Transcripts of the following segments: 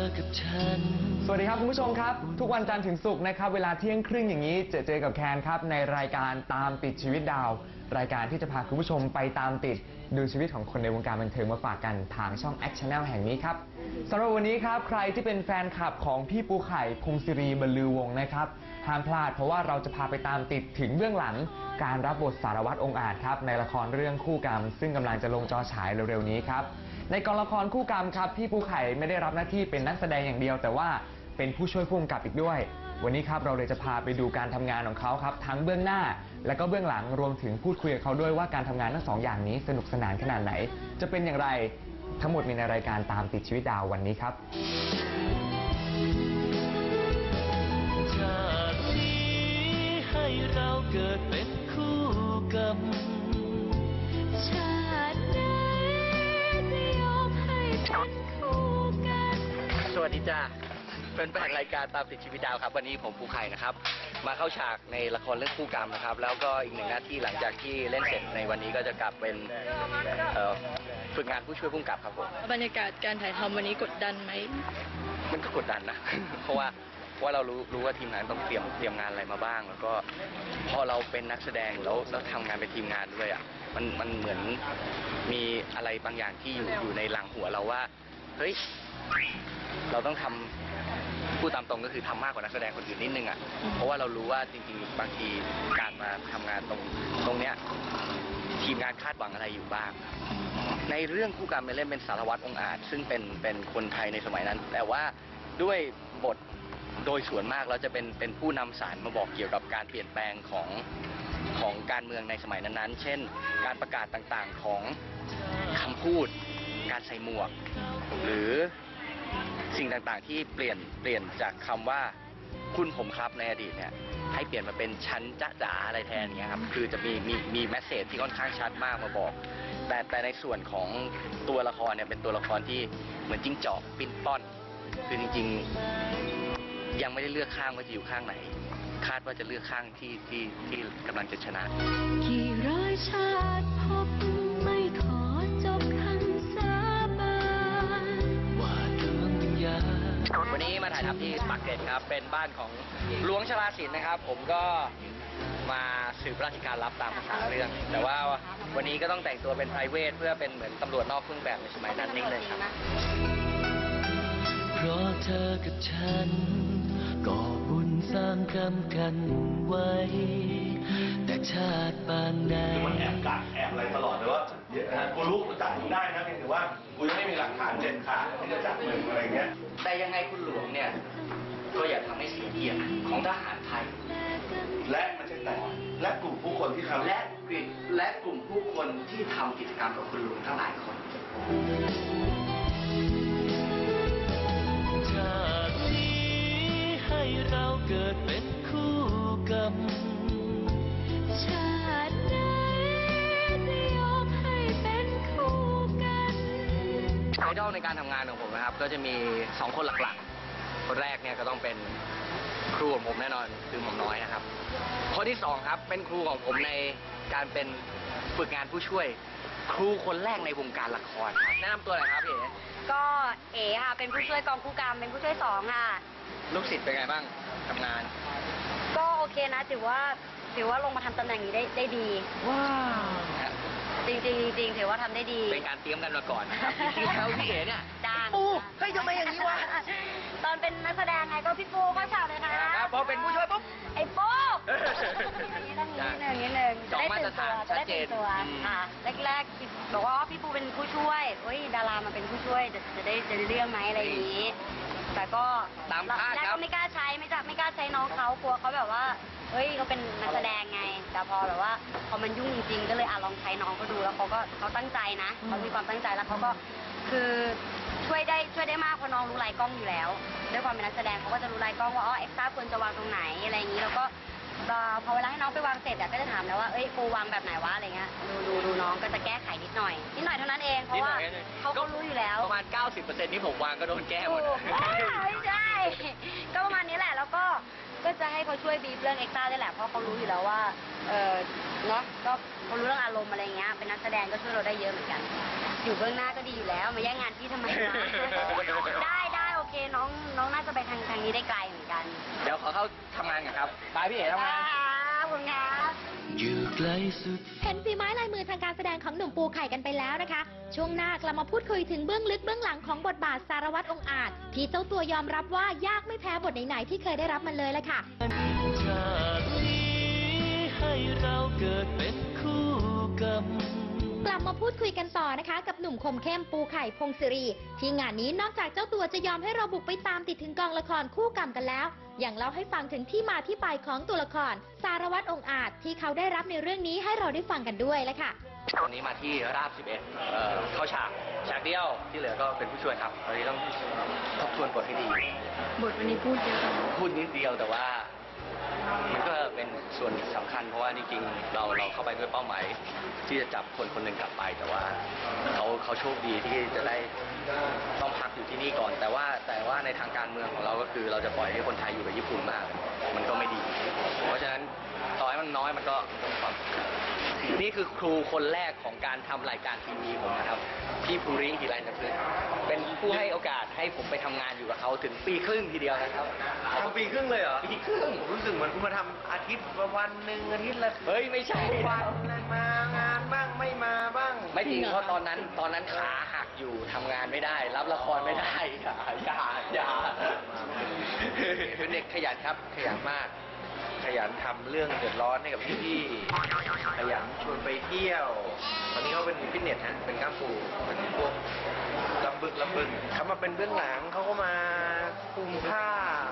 อกับฉัน สวัสดีครับคุณผู้ชมครับ ทุกวันจันทร์ถึงศุกร์นะครับ เวลาเที่ยงครึ่งอย่างนี้เจอเจอกับแคนครับ ในรายการตามติดชีวิตดาว รายการที่จะพาคุณผู้ชมไปตามติด ดูชีวิตของคนในวงการบันเทิงมาฝากกันทางช่อง Act Channel แห่งนี้ครับสำหรับวันนี้ครับใครที่เป็นแฟนคลับของพี่ปูไข่พงศิรีบรรลือวงศ์นะครับห้ามพลาดเพราะว่าเราจะพาไปตามติดถึงเบื้องหลัง การรับบทสารวัตรองค์อาจครับในละครเรื่องคู่กรรม ซึ่งกำลังจะลงจอฉายเร็วๆนี้ครับ ในกองละครคู่กรรมครับพี่ปูไข่ไม่ได้รับหน้าที่เป็นนักแสดงอย่างเดียว แต่ว่าเป็นผู้ช่วยผู้กำกับอีกด้วย วันนี้ครับเราเลยจะพาไปดูการทำงานของเขาครับ ทั้งเบื้องหน้า และก็เบื้องหลังรวมถึงพูดคุยกับเขาด้วยว่าการทำงานทั้งสองอย่างนี้สนุกสนานขนาดไหน จะเป็นอย่างไรทั้งหมดมีในรายการตามติดชีวิตดาววันนี้ครับ ชาตินี้ให้เราเกิดเป็นคู่กรรม ชา วัสดีจ้าเป็นแฟนรายการตามติดชีวิตดาวครับ วันนี้ผมภูไข่นะครับ มาเข้าฉากในละครเรื่องคู่กรรมนะครับ แล้วก็อีกหนึ่งหน้าที่หลังจากที่เล่นเสร็จในวันนี้ก็จะกลับเป็นเอ่อฝึกงานผู้ช่วยผู้กำกับครับผมบรรยากาศการถ่ายทำวันนี้กดดันไหมมันก็กดดันนะ เพราะว่าเพราะว่าเรารู้รู้ว่าทีมงานต้องเตรียมเตรียมงานอะไรมาบ้าง แล้วก็พอเราเป็นนักแสดงแล้วแล้วทำงานเป็นทีมงานด้วยอะมันมันเหมือนมีอะไรบางอย่างที่อยู่อยู่ในหลังหัวเราว่าเฮ้ย เราต้องทำพูดตามตรงก็คือทำมากกว่านักแสดงคนอื่นนิดนึงอะเพราะว่าเรารู้ว่าจริงๆบางทีการมาทำงานตรงตรงเนี้ยทีมงานคาดหวังอะไรอยู่บ้าง ในเรื่องคู่กรรมเนี่ยเล่นเป็นสารวัตรองค์อาจ ซึ่งเป็นเป็นคนไทยในสมัยนั้น แต่ว่าด้วยบทโดยส่วนมากเราจะเป็นเป็นผู้นำสารมาบอกเกี่ยวกับการเปลี่ยนแปลงของของการเมืองในสมัยนั้นๆ เช่น การประกาศต่างๆของคำพูด การใส่หมวก หรือ สิ่งต่างๆที่เปลี่ยนเปลี่ยนจากคำว่าคุณผมครับในอดีตเนี่ยให้เปลี่ยนมาเป็นชั้นจ๊ะจ๋าอะไรแทนเนี้ยครับคือจะมีมีมีแมสเซจที่ค่อนข้างชัดมากมาบอก แต่แต่ในส่วนของตัวละครเนี่ยเป็นตัวละครที่เหมือนจิ้งจอกปิ้นป้อน คือจริง ๆ ยังไม่ได้เลือกข้างว่าจะอยู่ข้างไหน คาดว่าจะเลือกข้างที่ที่ที่กำลังจะชนะกี่ร้อยชาติพบ วันนี้มาถ่ายทำที่ปากเกร็ดครับ เป็นบ้านของหลวงชลาสินนะครับ ผมก็มาสืบราชการรับตามภาษาเรื่อง แต่ว่าวันนี้ก็ต้องแต่งตัวเป็นไพรเวทเพื่อเป็นเหมือนตำรวจนอกเครื่องแบบในสมัยนั้นนี่เลยครับเพราะเธอกับฉันก่อบุญสร้างกรรมกันไว้ ชาติปานใดคือมันแอบกักแอบอะไรตลอดเลยว่าเดี๋ยวนะกูรู้กูจับมึงได้นะเพียงแต่ว่ากูยังไม่มีหลักฐานเด็ดขาดที่จะจับมึงอะไรเงี้ย แต่ยังไงคุณหลวงเนี่ย ก็อย่าทำให้เสียเกียรติของทหารไทย และไม่ใช่แต่และกลุ่มผู้คนที่ทำและกลุ่มและกลุ่มผู้คนที่ทำกิจกรรมกับคุณหลวงทั้งหลาย ในการทำงานของผมนะครับ ก็จะมีสองคนหลักๆ คนแรกเนี่ยก็ต้องเป็นครูของผมแน่นอนคือหม่อมน้อยนะครับ คนที่สองครับเป็นครูของผมในการเป็นฝึกงานผู้ช่วย ครูคนแรกในวงการละครครับแนะนำตัวหน่อยครับพี่เอ๋ก็เอ๋ค่ะเป็นผู้ช่วยกองคู่กรรมเป็นผู้ช่วยสองค่ะ ลูกศิษย์เป็นไงบ้างทำงาน ก็โอเคนะถือว่าถือว่าลงมาทำตำแหน่งนี้ได้ได้ดี ว้าว จริงจริงๆจริงๆถือว่าทำได้ดีเป็นการเตรียมกันมาก่อนนะครับจริงๆแล้วพี่เอ๋เนี่ย จ้างปูเฮ้ยทำไมอย่างนี้วะ ตอนเป็นนักแสดงไงก็พี่ปูเข้าฉากเลยค่ะครับพอเป็นผู้ช่วยปุ๊บไอ้ปูอย่างนี้ต้องอย่างนี้หนึ่งอย่างนี้หนึ่งสองมาตรฐานจะได้ตื่นตัวชัดเจนจะได้ตื่นตัวค่ะแรกๆคิดบอกว่าพี่ปูเป็นผู้ช่วยเฮ้ยดารามาเป็นผู้ช่วยจะจะได้จะได้เรื่องไหมอะไรอย่างนี้ แต่ก็ตามคาดแรกครับก็ไม่กล้าใช้ไม่จะไม่กล้าใช้น้องเขากลัวเขาแบบว่าเฮ้ยเขาเป็นนักแสดงไง แต่พอแบบว่าพอมันยุ่งจริงๆก็เลยอะลองใช้น้องเขาดูแล้วเขาก็เขาตั้งใจนะเขามีความตั้งใจแล้วเขาก็คือช่วยได้ช่วยได้มากเพราะน้องรู้ลายกล้องอยู่แล้วด้วยความเป็นนักแสดงเขาก็จะรู้ลายกล้องว่าอ๋อเอ็กซ์ตร้าควรจะวางตรงไหนอะไรอย่างนี้แล้วก็เอ่อ พอเวลาให้น้องไปวางเสร็จอะก็จะถามแล้วว่าเอ้ยกูวางแบบไหนวะอะไรเงี้ยดูดูดูน้องก็จะแก้ไขนิดหน่อยนิดหน่อยเท่านั้นเองเพราะว่าเขาก็รู้อยู่แล้วประมาณ 90%ที่ผมวางก็โดนแก้หมดถูกไม่ใช่ก็ประมาณนี้แหละแล้วก็ก็จะให้เขาช่วยบีบเรื่องเอ็กซ์ต้าได้แหละเพราะเขารู้อยู่แล้วว่าเออเนาะก็เขารู้เรื่องอารมณ์อะไรเงี้ยเป็นนักแสดงก็ช่วยเราได้เยอะเหมือนกัน อยู่เบื้องหน้าก็ดีอยู่แล้วมาแย่งงานพี่ทำไมวะได้ ได้โอเคเคน้องน้องน่าจะไปทางทางนี้ได้ไกลเหมือนกันเดี๋ยวขอเข้าทำงานกันครับไปพี่เอ๋ทำงาน ขอบคุณครับ อยู่ไกลสุด เห็นฝีไม้ลายมือทางการแสดงของหนุ่มปูไข่กันไปแล้วนะคะ ช่วงหน้ากลับมาพูดคุยถึงเบื้องลึกเบื้องหลังของบทบาทสารวัตรองค์อาจ ที่เจ้าตัวยอมรับว่ายากไม่แพ้บทไหนๆที่เคยได้รับมันเลยละค่ะ ชาตินี้ให้เราเกิดเป็นคู่กรรม กลับมาพูดคุยกันต่อนะคะ กับหนุ่มคมเข้มปูไข่พงศิรี ที่งานนี้นอกจากเจ้าตัวจะยอมให้เราบุกไปตามติดถึงกองละครคู่กรรมกันแล้วยังเล่าให้ฟังถึงที่มาที่ไปของตัวละคร สารวัตรองค์อาจที่เขาได้รับในเรื่องนี้ให้เราได้ฟังกันด้วยละค่ะวันนี้มาที่ราบ 11เอ่อเข้าฉากฉากเดียวที่เหลือก็เป็นผู้ช่วยครับตอนนี้ต้องทบทวนบทให้ดีบทวันนี้พูดเยอะพูดนิดเดียวแต่ว่า มันก็เป็นส่วนสำคัญเพราะว่าจริงๆเราเราเข้าไปด้วยเป้าหมายที่จะจับคนคนหนึ่งกลับไปแต่ว่าเขาเขาโชคดีที่จะได้ต้องพักอยู่ที่นี่ก่อน แต่ว่าแต่ว่าในทางการเมืองของเราก็คือเราจะปล่อยให้คนไทยอยู่กับญี่ปุ่นมาก มันก็ไม่ดี เพราะฉะนั้นต่อให้มันน้อยมันก็ความ นี่คือครูคนแรกของการทำรายการทีวีผมนะครับพี่ภูริฮิรันจะพืชเป็นผู้ให้โอกาสให้ผมไปทำงานอยู่กับเขาถึงปีครึ่งทีเดียวนะครับทำปีครึ่งเลยเหรอปีครึ่งรู้สึกเหมือนคุณมาทำอาทิตย์วันหนึ่งอาทิตย์ละเฮ้ยไม่ใช่วันเลยมางานบ้างไม่มาบ้าง ไม่จริงเพราะตอนนั้นตอนนั้นขาหักอยู่ทำงานไม่ได้ รับละครไม่ได้อย่าอย่าอย่าเป็นเด็กขยันครับขยันมาก ขยันทำเรื่องเดือดร้อนให้กับพี่ๆขยันชวนไปเที่ยว ตอนนี้เขาเป็นฟิตเนสฮะเป็นกล้ามปูเป็นพวกลำบึกลำบึกเขามาเป็นเบื้องหลังเขาก็มาคุมผ้า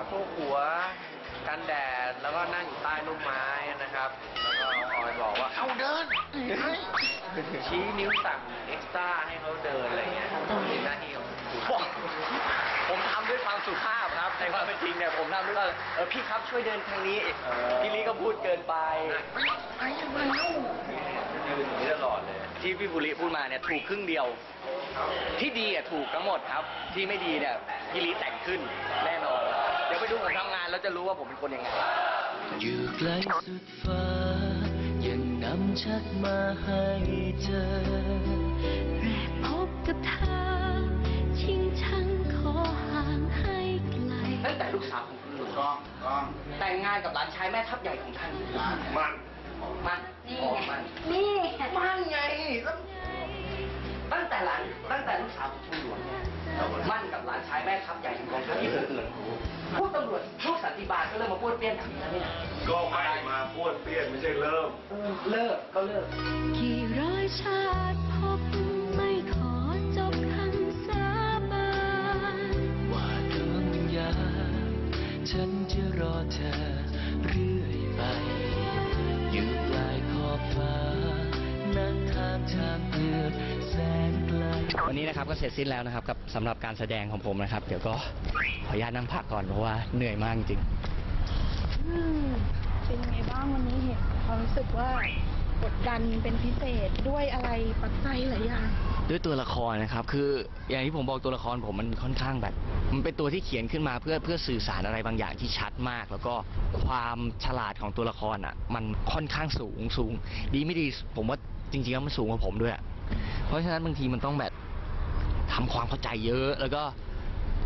พวกหัวกันแดดแล้วก็นั่งอยู่ใต้ร่มไม้นะครับ แล้วก็คอยบอกว่าเอาเดินชี้นิ้วสั่งเอ็กซ์ต้าให้เขาเดินอะไรเงี้ยเป็นหน้าที่ของครูผม ผมทำด้วยความสุภาพครับ ในความเป็นจริงเนี่ยผมทำด้วยว่าเออพี่ครับช่วยเดินทางนี้พี่ลีก็พูดเกินไปยืนอย่างนี้ตลอดเลย ที่พี่บุริพูดมาเนี่ยถูกครึ่งเดียว ที่ดีอะถูกทั้งหมดครับ ที่ไม่ดีเนี่ยพี่ลีแต่งขึ้นแน่นอน เดี๋ยวไปดูผมทำงานแล้วจะรู้ว่าผมเป็นคนยังไง อยู่ไกลสุดฟ้ายังนำชัดมาให้เจอ ตั้งแต่ลูกสาวของคุณหลวงก็แต่งงานกับหลานชายแม่ทัพใหญ่ของท่าน มัน มันนี่อ๋อไงมันนี่มันไงแล้วตั้งแต่หลานตั้งแต่ลูกสาวของคุณหลวงเนี่ยมั่นกับหลานชายแม่ทัพใหญ่ของกองทัพญี่ปุ่นพวกตำรวจพวกสันติบาลก็เริ่มมาพูดเปี้ยนแบบนี้แล้วเนี่ยก็ไม่มาพูดเปลี่ยนไม่ใช่เริ่มเออเลิกก็เลิกกี่ร้อยชาติพบ ฉันจะรอเธอเรื่อยไป อยู่ปลายขอบฟ้า นักทางทางเลือกแสนไกล วันนี้นะครับก็เสร็จสิ้นแล้วนะครับกับสำหรับการแสดงของผมนะครับ เดี๋ยวก็ขออนุญาตนั่งพักก่อนเพราะว่าเหนื่อยมากจริง อืมเป็นยังไงบ้างวันนี้เห็นความรู้สึกว่า กดดันเป็นพิเศษด้วยอะไรปัจจัยหลายอย่าง ด้วยตัวละครนะครับ คืออย่างที่ผมบอกตัวละครผมมันค่อนข้างแบบ มันเป็นตัวที่เขียนขึ้นมาเพื่อเพื่อสื่อสารอะไรบางอย่างที่ชัดมาก แล้วก็ความฉลาดของตัวละครอะ มันค่อนข้างสูงสูง ดีไม่ดีผมว่าจริงๆแล้วมันสูงกว่าผมด้วย เพราะฉะนั้นบางทีมันต้องแบบทำความเข้าใจเยอะแล้วก็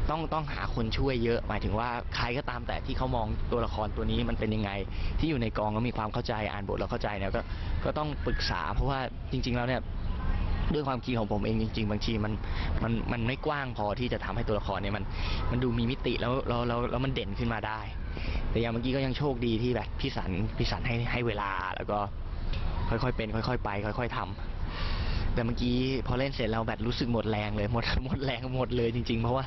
ต้องต้องหาคนช่วยเยอะ หมายถึงว่าใครก็ตามแต่ที่เขามองตัวละครตัวนี้มันเป็นยังไง ที่อยู่ในกองแล้วมีความเข้าใจอ่านบทแล้วเข้าใจเนี่ยก็ก็ต้องปรึกษา เพราะว่าจริง ๆ แล้วเนี่ยด้วยความคิดของผมเองจริง ๆ บางทีมันมันมันไม่กว้างพอที่จะทำให้ตัวละครเนี่ยมันมันดูมีมิติแล้วแล้วแล้วแล้วมันเด่นขึ้นมาได้ แต่อย่างเมื่อกี้ก็ยังโชคดีที่แบบพี่สันพี่สันให้ให้เวลาแล้วก็ค่อยๆเป็น ค่อย ๆ ไป ค่อย ๆทำ แต่เมื่อกี้พอเล่นเสร็จแล้วแบบรู้สึกหมดแรงเลยหมดหมดแรงหมดเลยจริง ๆ เพราะว่า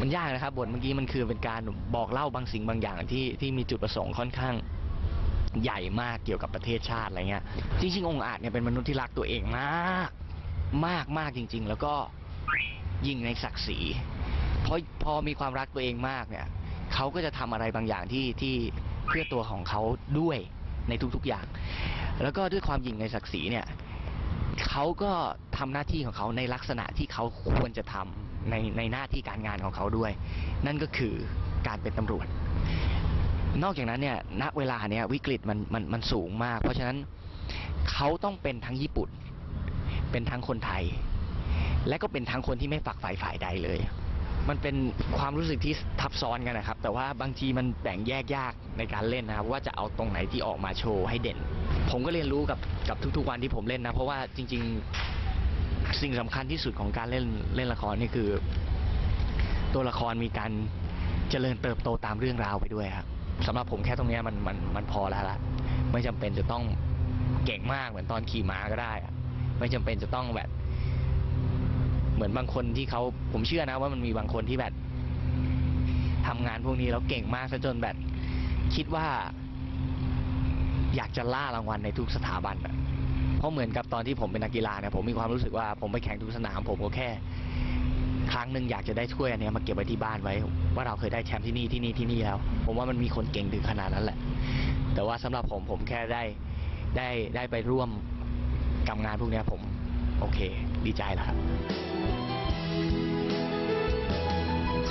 มันยากนะครับบทเมื่อกี้มันคือเป็นการบอกเล่าบางสิ่งบางอย่างที่ที่มีจุดประสงค์ค่อนข้างใหญ่มากเกี่ยวกับประเทศชาติอะไรเงี้ย จริง ๆ องค์อาจเนี่ยเป็นมนุษย์ที่รักตัวเองมาก มากมากจริง ๆ แล้วก็ยิ่งในศักดิ์ศรีเพราะพอมีความรักตัวเองมากเนี่ยเขาก็จะทำอะไรบางอย่างที่ที่เพื่อตัวของเขาด้วยในทุกๆอย่าง แล้วก็ด้วยความยิ่งในศักดิ์ศรีเนี่ย เขาก็ทำหน้าที่ของเขาในลักษณะที่เขาควรจะทำในในหน้าที่การงานของเขาด้วย นั่นก็คือการเป็นตำรวจ นอกจากนั้นเนี่ยณเวลาเนี่ยวิกฤตมันมันมันสูงมาก เพราะฉะนั้นเขาต้องเป็นทั้งญี่ปุ่น เป็นทั้งคนไทย และก็เป็นทั้งคนที่ไม่ฝักฝ่ายฝ่ายใดเลย มันเป็นความรู้สึกที่ทับซ้อนกันนะครับ แต่ว่าบางทีมันแบ่งแยกยากในการเล่นนะครับ ว่าจะเอาตรงไหนที่ออกมาโชว์ให้เด่น ผมก็เรียนรู้กับกับทุก ๆ วันที่ผมเล่นนะ เพราะว่าจริง ๆ สิ่งสำคัญที่สุดของการเล่นเล่นละครนี่คือ ตัวละครมีการเจริญเติบโตตามเรื่องราวไปด้วยครับสำหรับผมแค่ตรงนี้มันมันมันพอแล้วละไม่จำเป็นจะต้องเก่งมากเหมือนตอนขี่ม้าก็ได้ไม่จำเป็นจะต้องแบบ เหมือนบางคนที่เขาผมเชื่อนะว่ามันมีบางคนที่แบบทำงานพวกนี้แล้วเก่งมากซะจนแบบ คิดว่า อยากจะล่ารางวัลในทุกสถาบันอะเพราะเหมือนกับตอนที่ผมเป็นนักกีฬาเนี่ยผมมีความรู้สึกว่าผมไปแข่งทุกสนาม ผมก็แค่ ครั้งหนึ่งอยากจะได้ถ้วยอันนี้มาเก็บไว้ที่บ้านไว้ ว่าเราเคยได้แชมป์ที่นี่ที่นี่ที่นี่แล้ว ผมว่ามันมีคนเก่งถึงขนาดนั้นแหละ แต่ว่าสำหรับผมผมแค่ได้ได้ได้ไปร่วมกับงานพวกนี้ผม โอเค ดีใจแล้วครับ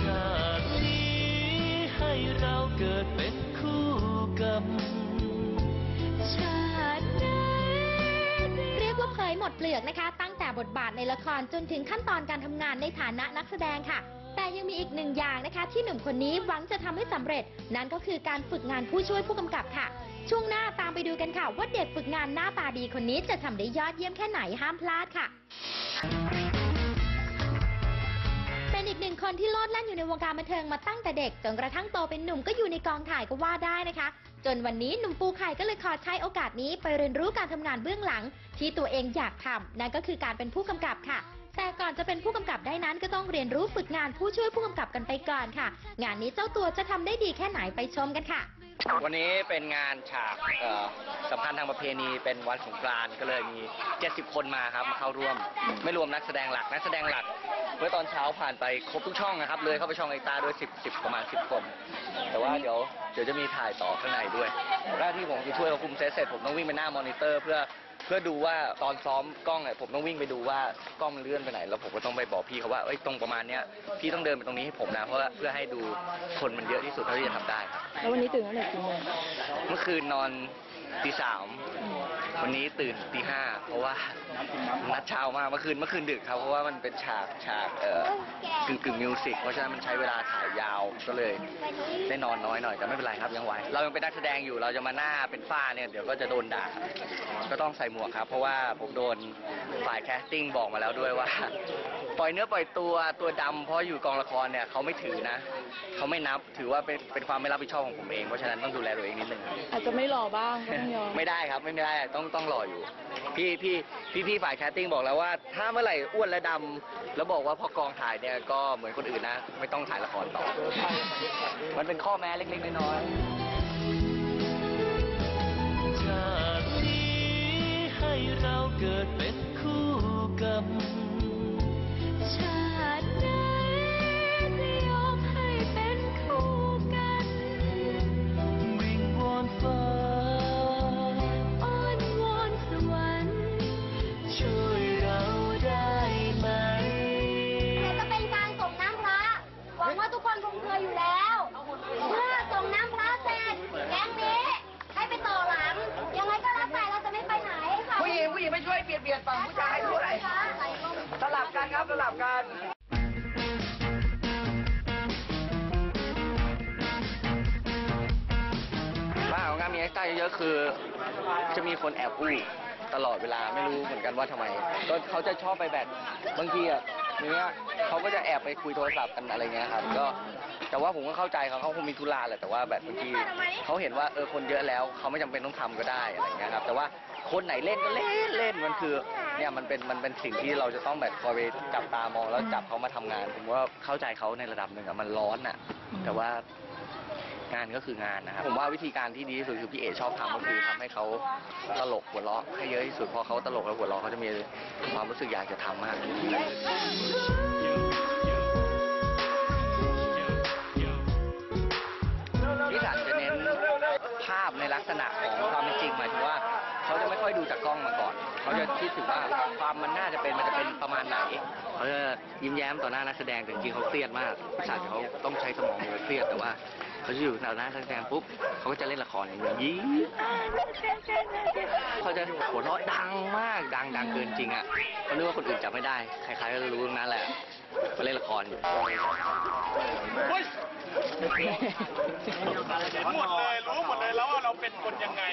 ชาตินี้ให้เราเกิดเป็นคู่กันชาติไหนจะเรียกว่าเผยหมดเปลือกนะคะ ตั้งแต่บทบาทในละครจนถึงขั้นตอนการทำงานในฐานะนักแสดงค่ะ แต่ยังมีอีกหนึ่งอย่างนะคะ ที่หนุ่มคนนี้หวังจะทำให้สำเร็จ นั่นก็คือการฝึกงานผู้ช่วยผู้กำกับค่ะ ช่วงหน้าตามไปดูกันค่ะ ว่าเด็กฝึกงานหน้าตาดีคนนี้จะทำได้ยอดเยี่ยมแค่ไหนห้ามพลาดค่ะ อีกหนึ่งคนที่โลดแล่นอยู่ในวงการบันเทิงมาตั้งแต่เด็ก จนกระทั่งโตเป็นหนุ่มก็อยู่ในกองถ่ายก็ว่าได้นะคะ จนวันนี้หนุ่มปูไข่ก็เลยขอใช้โอกาสนี้ไปเรียนรู้การทำงานเบื้องหลัง ที่ตัวเองอยากทำนั่นก็คือการเป็นผู้กำกับค่ะ แต่ก่อนจะเป็นผู้กำกับได้นั้นก็ต้องเรียนรู้ฝึกงานผู้ช่วยผู้กำกับกันไปก่อนค่ะ งานนี้เจ้าตัวจะทำได้ดีแค่ไหนไปชมกันค่ะ วันนี้เป็นงานฉากเอ่อสำคัญทางประเพณีเป็นวันสงกรานต์ก็เลยมี 70 คนมาครับมาเข้าร่วม ไม่รวมนักแสดงหลักนักแสดงหลัก เมื่อตอนเช้าผ่านไปครบทุกช่องนะครับ เลยเข้าไปช่องไอตาด้วย 10 10 ประมาณ 10 คน แต่ว่าเดี๋ยวเดี๋ยวจะมีถ่ายต่อข้างในด้วยหน้าที่ผมคือช่วยเขาคุมเซตเสร็จผมต้องวิ่งไปหน้ามอนิเตอร์ เพื่อ พื่อดูว่าตอนซ้อมกล้องเนี่ยผมต้องวิ่งไปดูว่ากล้องมันเลื่อนไปไหน แล้วผมก็ต้องไปบอกพี่เขาว่าเอ้ยตรงประมาณเนี้ยพี่ต้องเดินไปตรงนี้ให้ผมนะเพราะว่าเพื่อให้ดูคนมันเยอะที่สุดเท่าที่จะทำได้ครับแล้ววันนี้ตื่นตั้งแต่กี่โมง เมื่อคืนนอน ตีสามวันนี้ตื่นตีห้าเพราะว่านัดเช้ามากเมื่อคืนเมื่อคืนดึกครับเพราะว่ามันเป็นฉากฉากเอ่อกึ่งกึ่งมิวสิกเพราะฉะนั้นมันใช้เวลาถ่ายยาวก็เลยได้นอนน้อยหน่อยแต่ไม่เป็นไรครับยังไหวเรายังเป็นนักแสดงอยู่เราจะมาหน้าเป็นฝ้าเนี่ยเดี๋ยวก็จะโดนด่าก็ต้องใส่หมวกครับ เพราะว่าผมโดนฝ่ายแคสติ้งบอกมาแล้วด้วยว่า ปล่อยเนื้อปล่อยตัวตัวดำเพราะอยู่กองละครเนี่ยเขาไม่ถือนะเขาไม่นับถือว่าเป็นเป็นความไม่รับผิดชอบของผมเองเพราะฉะนั้นต้องดูแลตัวเองนิดนึงอาจจะไม่หล่อบ้างไม่ได้ครับไม่ได้ต้องต้องรออยู่ พี่พี่พี่พี่ฝ่ายแคสติ้งบอกแล้วว่า ถ้าเมื่อไหร่อ้วนและดำแล้วบอกว่าพอกองถ่ายเนี่ยก็เหมือนคนอื่นนะ ไม่ต้องถ่ายละครต่อ มันเป็นข้อแม้เล็กๆน้อยๆ ของงานมีไอ้ใต้เยอะคือ จะมีคนแอบอู้ตลอดเวลาไม่รู้เหมือนกันว่าทำไม ก็เขาจะชอบไปแบบบางทีอะอย่างเนี้ยเขาก็จะแอบไปคุยโทรศัพท์กันอะไรเงี้ยครับ ก็แต่ว่าผมก็เข้าใจเขาเขาคงมีธุระแหละแต่ว่าแบบบางทีเขาเห็นว่าเออคนเยอะแล้วเขาไม่จำเป็นต้องทำก็ได้อะไรเงี้ยครับ แต่ว่าคนไหนเล่นก็เล่นเล่นมันคือเนี่ยมันเป็นมันเป็นสิ่งที่เราจะต้องแบบคอยไปจับตามองแล้วจับเขามาทำงาน ผมว่าเข้าใจเขาในระดับหนึ่งอะมันร้อนอะแต่ว่า งานก็คืองานนะครับผมว่าวิธีการที่ดีที่สุดคือพี่เอชอบทำก็คือทำให้เขาตลกหัวเราะให้เยอะที่สุดพอเขาตลกแล้วหัวเราะเขาจะมีความรู้สึกอยากจะทำมากพี่สันจะเน้นภาพในลักษณะของความเป็นจริงหมายถึงว่าเขาจะไม่ค่อยดูจากกล้องมาก่อน เขาจะคิดถึงว่าความมันน่าจะเป็นมันจะเป็นประมาณไหนเขาจะยิ้มแย้มต่อหน้านักแสดงแต่จริงๆเขาเครียดมากพี่สันเขาต้องใช้สมองเยอะเครียดแต่ว่า เขาจะอยู่ต่อหน้านักแสดงปุ๊บเขาก็จะเล่นละครอย่างนี้ยิ้มเขาจะหัวเราะดังมากดังดังเกินจริงอะเขาเรียกว่าคนอื่นจับไม่ได้ใครๆก็รู้ทั้งนั้นแหละมาเล่นละครอยู่หมดเลยรู้หมดเลยแล้วว่าเราเป็นคนยังไง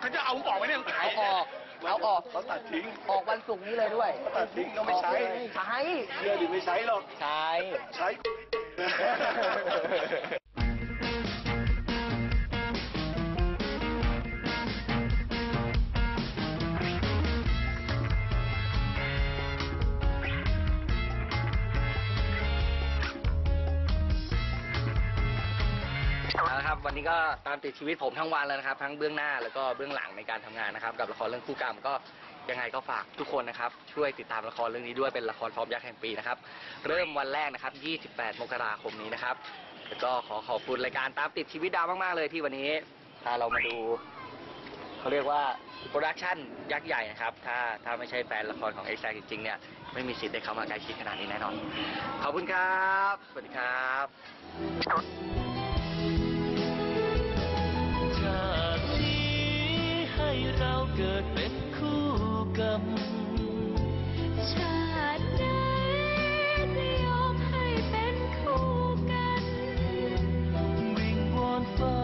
เขาจะเอาผมออกไหมเนี่ยเอาออกเอาออกเขาตัดทิ้ง ออกวันศุกร์นี้เลยด้วยตัดทิ้งก็ไม่ใช้ใช้เชื่อดิไม่ใช้หรอกใช้ใช้ ก็ตามติดชีวิตผมทั้งวันแล้วนะครับ ทั้งเบื้องหน้าแล้วก็เบื้องหลังในการทำงานนะครับ กับละครเรื่องคู่กรรมก็ยังไงก็ฝากทุกคนนะครับ ช่วยติดตามละครเรื่องนี้ด้วยเป็นละครฟอร์มยักษ์แห่งปีนะครับ เริ่มวันแรกนะครับ 28 มกราคมนี้นะครับ แล้วก็ขอขอบคุณรายการตามติดชีวิตดาวมากๆเลยที่วันนี้พาเรามาดูเขาเรียกว่าโปรดักชันยักษ์ใหญ่นะครับ ถ้าถ้าไม่ใช่แฟนละครของเอ็กซ์จริงๆเนี่ยไม่มีสิทธิ์ได้เข้ามาใกล้ชิดขนาดนี้แน่นอน ขอบคุณครับ สวัสดีครับ เกิดเป็นคู่กรรมชาติไหนจะยอมให้เป็นคู่กัน วิงวอนฟ้า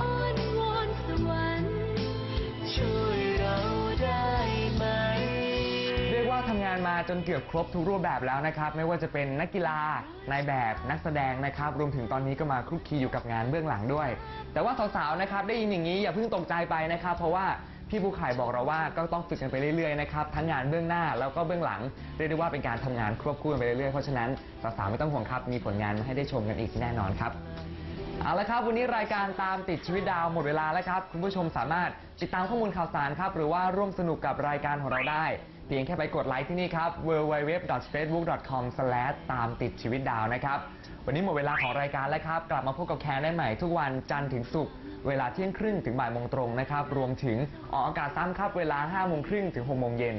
อ้อนวอนสวรรค์ช่วยเราได้ไหม เรียกว่าทำงานมาจนเกือบครบทุกรูปแบบแล้วนะครับ ไม่ว่าจะเป็นนักกีฬานายแบบนักแสดงนะครับ รวมถึงตอนนี้ก็มาคลุกคลีอยู่กับงานเบื้องหลังด้วย แต่ว่าสาวๆนะครับได้ยินอย่างนี้อย่าเพิ่งตกใจไปนะครับ เพราะว่าพี่ภูไข่บอกเราว่าก็ต้องฝึกกันไปเรื่อยๆนะครับทั้งงานเบื้องหน้าแล้วก็เบื้องหลังเรียกได้ว่าเป็นการทำงานควบคู่กันไปเรื่อยๆเพราะฉะนั้นสาวๆไม่ต้องห่วงครับมีผลงานมาให้ได้ชมกันอีกแน่นอนครับเอาละครับ วันนี้รายการตามติดชีวิตดาวหมดเวลาแล้วครับ คุณผู้ชมสามารถติดตามข้อมูลข่าวสารครับ หรือว่าร่วมสนุกกับรายการของเราได้ เพียงแค่ไปกดไลค์ที่นี่ครับ www.facebook.com/ ตามติดชีวิตดาวนะครับ วันนี้หมดเวลาของรายการแล้วครับ กลับมาพบกับแคนได้ใหม่ทุกวันจันทร์ถึงศุกร์เวลาเที่ยงครึ่งถึงบ่ายโมงตรงนะครับ รวมถึงออกอากาศซ้ำครับเวลา5โมงครึ่งถึง6โมงเย็น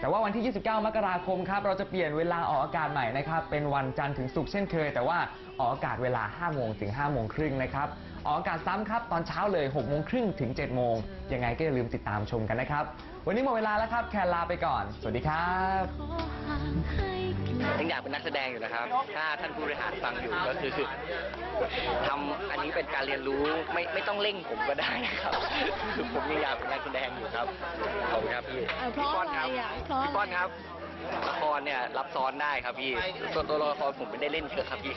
แต่ว่าวันที่ 29 มกราคมครับเราจะเปลี่ยนเวลาออกอากาศใหม่นะครับเป็นวันจันทร์ถึงศุกร์เช่นเคย แต่ว่า ออกอากาศเวลา 5 โมงถึง 5 โมงครึ่งนะครับ ออกอากาศซ้ำครับ ตอนเช้าเลย 6 โมงครึ่งถึง 7 โมง ยังไงก็อย่าลืมติดตามชมกันนะครับ วันนี้หมดเวลาแล้วครับ แคนลาไปก่อน สวัสดีครับขอห่างให้ไกลยังอยากเป็นนักแสดงอยู่นะครับ ถ้าท่านผู้บริหารฟังอยู่ก็คือทำอันนี้เป็นการเรียนรู้ไม่ไม่ต้องเร่งผมก็ได้นะครับคือผมยังอยากเป็นนักแสดงอยู่ครับขอบคุณครับพี่เออเพราะพี่ป้อนครัอะไรอะเพราะอะไร พี่ป้อนครับ ละครเนี่ยรับซ้อนได้ครับพี่ตัวตัวละครผมไม่ได้เล่นเยอะครับพี่